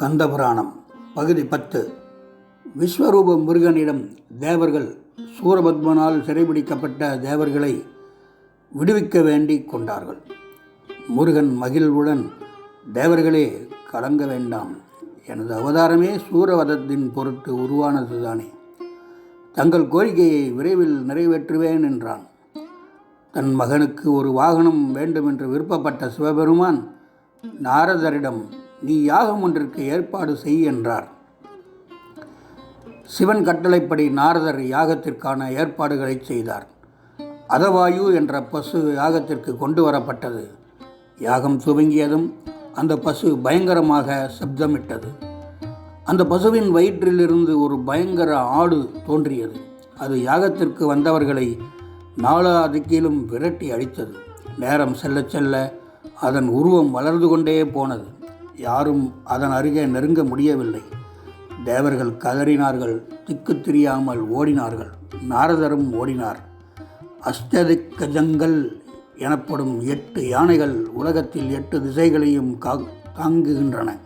கந்தபுராணம் பகுதி பத்து. விஸ்வரூப முருகனிடம் தேவர்கள் சூரபத்மனால் சிறைபிடிக்கப்பட்ட தேவர்களை விடுவிக்க வேண்டி கொண்டார்கள். முருகன் மகிழ்வுடன் தேவர்களே கலங்க வேண்டாம். எனது அவதாரமே சூரவதத்தின் பொருட்டு உருவானதுதானே தங்கள் கோரிக்கையை விரைவில் நிறைவேற்றுவேன் என்றான். தன் மகனுக்கு ஒரு வாகனம் வேண்டும் என்று விருப்பப்பட்ட சிவபெருமான் நாரதரிடம் நீ யாகம் ஒன்றிற்கு ஏற்பாடு செய் என்றார். சிவன் கட்டளைப்படி நாரதர் யாகத்திற்கான ஏற்பாடுகளை செய்தார். அதவாயு என்ற பசு யாகத்திற்கு கொண்டு வரப்பட்டது. யாகம் துவங்கியதும் அந்த பசு பயங்கரமாக சப்தமிட்டது. அந்த பசுவின் வயிற்றிலிருந்து ஒரு பயங்கர ஆடு தோன்றியது. அது யாகத்திற்கு வந்தவர்களை நாலா திக்கிலும் விரட்டி அடித்தது. நேரம் செல்ல செல்ல அதன் உருவம் வளர்ந்து கொண்டே போனது. யாரும் அதன் அருகே நெருங்க முடியவில்லை. தேவர்கள் கதறினார்கள் திக்கு தெரியாமல் ஓடினார்கள். நாரதரும் ஓடினார். அஷ்டதிக்கஜங்கள் எனப்படும் எட்டு யானைகள் உலகத்தில் எட்டு திசைகளையும் கா தாங்குகின்றன.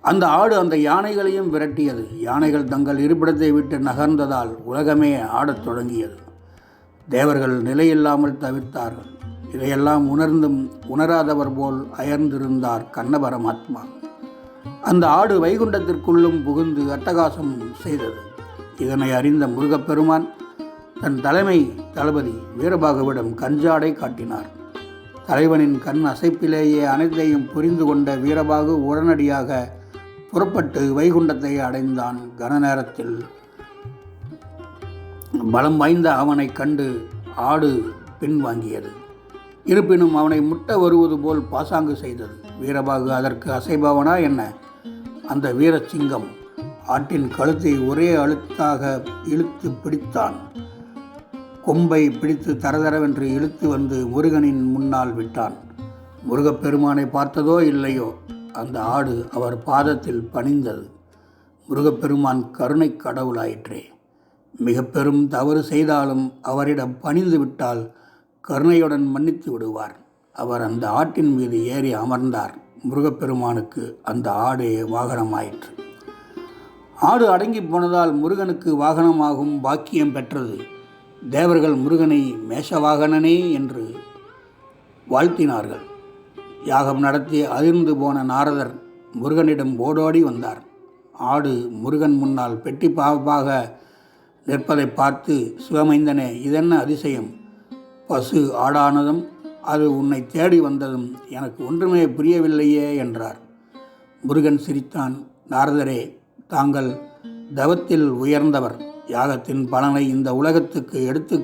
அந்த ஆடு அந்த யானைகளையும் விரட்டியது. யானைகள் தங்கள் இருப்பிடத்தை விட்டு நகர்ந்ததால் உலகமே ஆடத் தொடங்கியது. தேவர்கள் நிலையில்லாமல் தவிர்த்தார்கள் இதையெல்லாம் உணர்ந்தும் உணராதவர் போல் அயர்ந்திருந்தார் கண்ண பரமாத்மா அந்த ஆடு வைகுண்டத்திற்குள்ளும் புகுந்து அட்டகாசம் செய்தது. இதனை அறிந்த முருகப்பெருமான் தன் தலைமை தளபதி வீரபாகுவிடம் கஞ்சாடை காட்டினார். தலைவனின் கண் அசைப்பிலேயே அனைத்தையும் புரிந்து கொண்ட வீரபாகு உடனடியாக புறப்பட்டு வைகுண்டத்தை அடைந்தான் கன நேரத்தில். பலம் வாய்ந்த அவனைக் கண்டு ஆடு பின்வாங்கியது. இருப்பினும் அவனை முட்ட வருவது போல் பாசாங்கு செய்தது. வீரபாகு அதற்கு அசைபவனா என்ன? அந்த வீரசிங்கம் ஆட்டின் கழுத்தை ஒரே அழுத்தாக இழுத்து பிடித்தான். கொம்பை பிடித்து தரதரவென்று இழுத்து வந்து முருகனின் முன்னால் விட்டான். முருகப்பெருமானை பார்த்ததோ இல்லையோ? அந்த ஆடு அவர் பாதத்தில் பணிந்தது. முருகப்பெருமான் கருணை கடவுளாயிற்றே. மிக பெரும் தவறு செய்தாலும் அவரிடம் பணிந்து விட்டால் கருணையுடன் மன்னித்து விடுவார். அவர் அந்த ஆட்டின் மீது ஏறி அமர்ந்தார். முருகப்பெருமானுக்கு அந்த ஆடே வாகனமாயிற்று. ஆடு அடங்கி போனதால் முருகனுக்கு வாகனமாகும் பாக்கியம் பெற்றது. தேவர்கள் முருகனை மேஷவாகனனே என்று வாழ்த்தினார்கள். யாகம் நடத்தி அதிர்ந்து போன நாரதர் முருகனிடம் ஓடோடி வந்தார். ஆடு முருகன் முன்னால் பெட்டி பாப்பாக நிற்பதை பார்த்து சிவமைந்தனே இதென்ன அதிசயம்? பசு ஆடானதும் அது உன்னை தேடி வந்ததும் எனக்கு ஒன்றுமே புரியவில்லையே என்றார். முருகன் சிரித்தான் நாரதரே தாங்கள் தவத்தில் உயர்ந்தவர். யாகத்தின் பலனை இந்த உலகத்துக்கு எடுத்து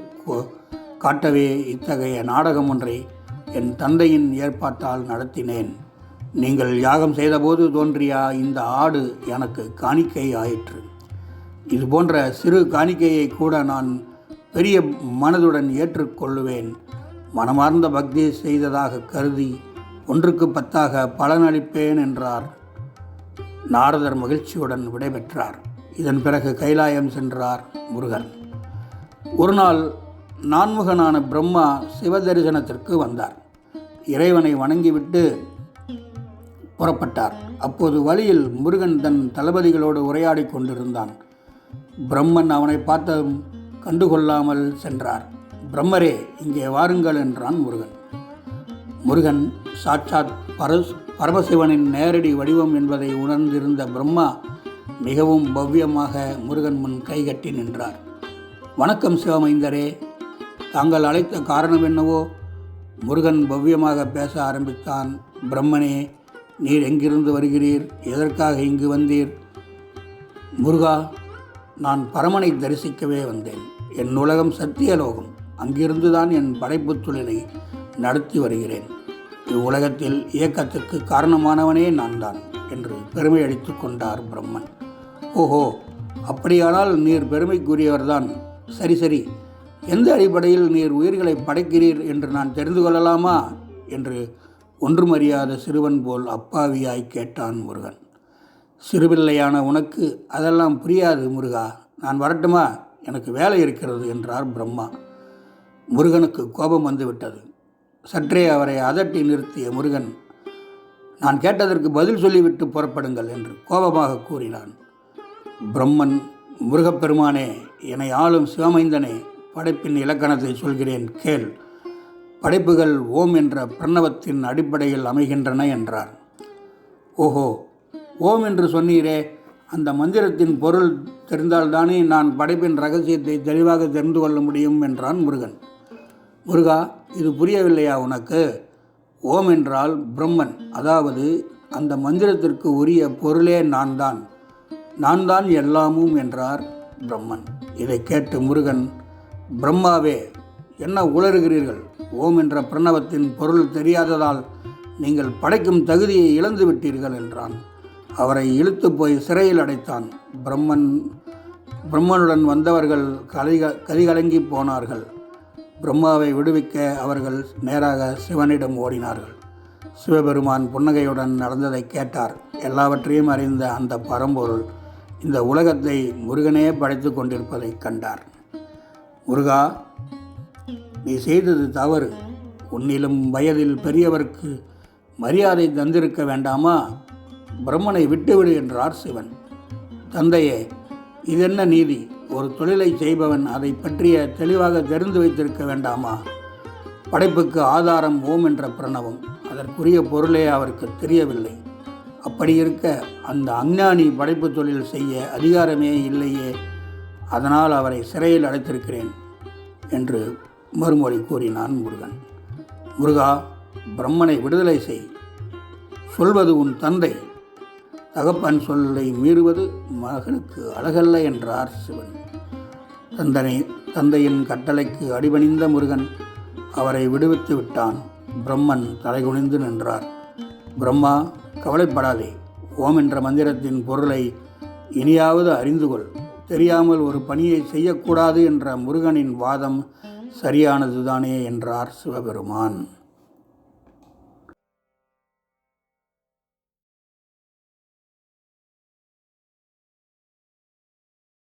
காட்டவே இத்தகைய நாடகம் ஒன்றை என் தந்தையின் ஏற்பாட்டால் நடத்தினேன். நீங்கள் யாகம் செய்தபோது தோன்றியா இந்த ஆடு எனக்கு காணிக்கை ஆயிற்று இது போன்ற சிறு காணிக்கையை கூட நான் பெரிய மனதுடன் ஏற்றுக்கொள்ளுவேன். மனமார்ந்த பக்தி செய்ததாக கருதி ஒன்றுக்கு பத்தாக பலனளிப்பேன் என்றார். நாரதர் மகிழ்ச்சியுடன் விடைபெற்றார். இதன் பிறகு கைலாயம் சென்றார் முருகன். ஒரு நாள் நான்முகனான பிரம்மா சிவதரிசனத்திற்கு வந்தார். இறைவனை வணங்கிவிட்டு புறப்பட்டார். அப்போது வழியில் முருகன் தன் தளபதிகளோடு உரையாடி கொண்டிருந்தான். பிரம்மன் அவனை பார்த்ததும் கண்டுகொள்ளாமல் சென்றார். பிரம்மரே இங்கே வாருங்கள் என்றான் முருகன். முருகன் சாட்சாத் பரஸ் பரமசிவனின் நேரடி வடிவம் என்பதை உணர்ந்திருந்த பிரம்மா மிகவும் பவ்யமாக முருகன் முன் கைகட்டி நின்றார். வணக்கம் சிவமைந்தரே தாங்கள் அழைத்த காரணம் என்னவோ? முருகன் பவ்யமாக பேச ஆரம்பித்தான். பிரம்மனே நீர் எங்கிருந்து வருகிறீர்? எதற்காக இங்கு வந்தீர்? முருகா நான் பரமனை தரிசிக்கவே வந்தேன். என் உலகம் சத்தியலோகம். அங்கிருந்துதான் என் படைப்பு தொழிலை நடத்தி வருகிறேன். இவ்வுலகத்தில் இயக்கத்துக்கு காரணமானவனே நான் தான் என்று பெருமை அளித்து கொண்டார் பிரம்மன். ஓஹோ அப்படியானால் நீர் பெருமைக்குரியவர்தான். சரி சரி எந்த அடிப்படையில் நீர் உயிர்களை படைக்கிறீர் என்று நான் தெரிந்து கொள்ளலாமா? என்று ஒன்றுமறியாத சிறுவன் போல் அப்பாவியாய் கேட்டான் முருகன். சிறுபிள்ளையான உனக்கு அதெல்லாம் புரியாது முருகா. நான் வரட்டுமா? எனக்கு வேலை இருக்கிறது என்றார் பிரம்மா. முருகனுக்கு கோபம் வந்துவிட்டது சற்றே அவரை அதட்டி நிறுத்திய முருகன் நான் கேட்டதற்கு பதில் சொல்லிவிட்டு புறப்படுங்கள் என்று கோபமாக கூறினான். பிரம்மன் முருகப்பெருமானே என்னை ஆளும் சிவமைந்தனே படைப்பின் இலக்கணத்தை சொல்கிறேன் கேள். படைப்புகள் ஓம் என்ற பிரணவத்தின் அடிப்படையில் அமைகின்றன என்றார். ஓஹோ ஓம் என்று சொன்னீரே. அந்த மந்திரத்தின் பொருள் தெரிந்தால்தானே நான் படைப்பின் ரகசியத்தை தெளிவாக தெரிந்து கொள்ள முடியும் என்றான் முருகன். முருகா இது புரியவில்லையா உனக்கு? ஓம் என்றால் பிரம்மன் அதாவது அந்த மந்திரத்திற்கு உரிய பொருளே நான் தான் நான் தான் எல்லாமும் என்றார் பிரம்மன். இதை கேட்டு முருகன் பிரம்மாவே என்ன உளறுகிறீர்கள்? ஓம் என்ற பிரணவத்தின் பொருள் தெரியாததால் நீங்கள் படைக்கும் தகுதியை இழந்து விட்டீர்கள் என்றான். அவரை இழுத்து போய் சிறையில் அடைத்தான். பிரம்மன் பிரம்மனுடன் வந்தவர்கள் கலிக கலிகலங்கி போனார்கள். பிரம்மாவை விடுவிக்க அவர்கள் நேராக சிவனிடம் ஓடினார்கள். சிவபெருமான் புன்னகையுடன் நடந்ததை கேட்டார். எல்லாவற்றையும் அறிந்த அந்த பரம்பொருள் இந்த உலகத்தை முருகனே படைத்து கொண்டிருப்பதை கண்டார். முருகா நீ செய்தது தவறு. உன்னிலும் வயதில் பெரியவருக்கு மரியாதை தந்திருக்க வேண்டாமா? பிரம்மனை விட்டுவிடு என்றார் சிவன். தந்தையே இதென்ன நீதி? ஒரு தொழிலை செய்பவன் அதை பற்றிய தெளிவாக தெரிந்து வைத்திருக்க வேண்டாமா? படைப்புக்கு ஆதாரம் ஓம் என்ற பிரணவம். அதற்குரிய பொருளே அவருக்கு தெரியவில்லை. அப்படி இருக்க அந்த அஞ்ஞானி படைப்பு தொழில் செய்ய அதிகாரமே இல்லையே. அதனால் அவரை சிறையில் அடைத்திருக்கிறேன் என்று மறுமொழி கூறினான் முருகன். முருகா பிரம்மனை விடுதலை செய். சொல்வது உன் தந்தை. தகப்பன் சொல்லை மீறுவது மகனுக்கு அழகல்ல என்றார் சிவன். தந்தனை தந்தையின் கட்டளைக்கு அடிபணிந்த முருகன் அவரை விடுவித்து விட்டான். பிரம்மன் தலைகுனிந்து நின்றார். பிரம்மா கவலைப்படாதே. ஓம் என்ற மந்திரத்தின் பொருளை இனியாவது அறிந்து கொள். தெரியாமல் ஒரு பணியை செய்யக்கூடாது என்ற முருகனின் வாதம் சரியானதுதானே என்றார் சிவபெருமான்.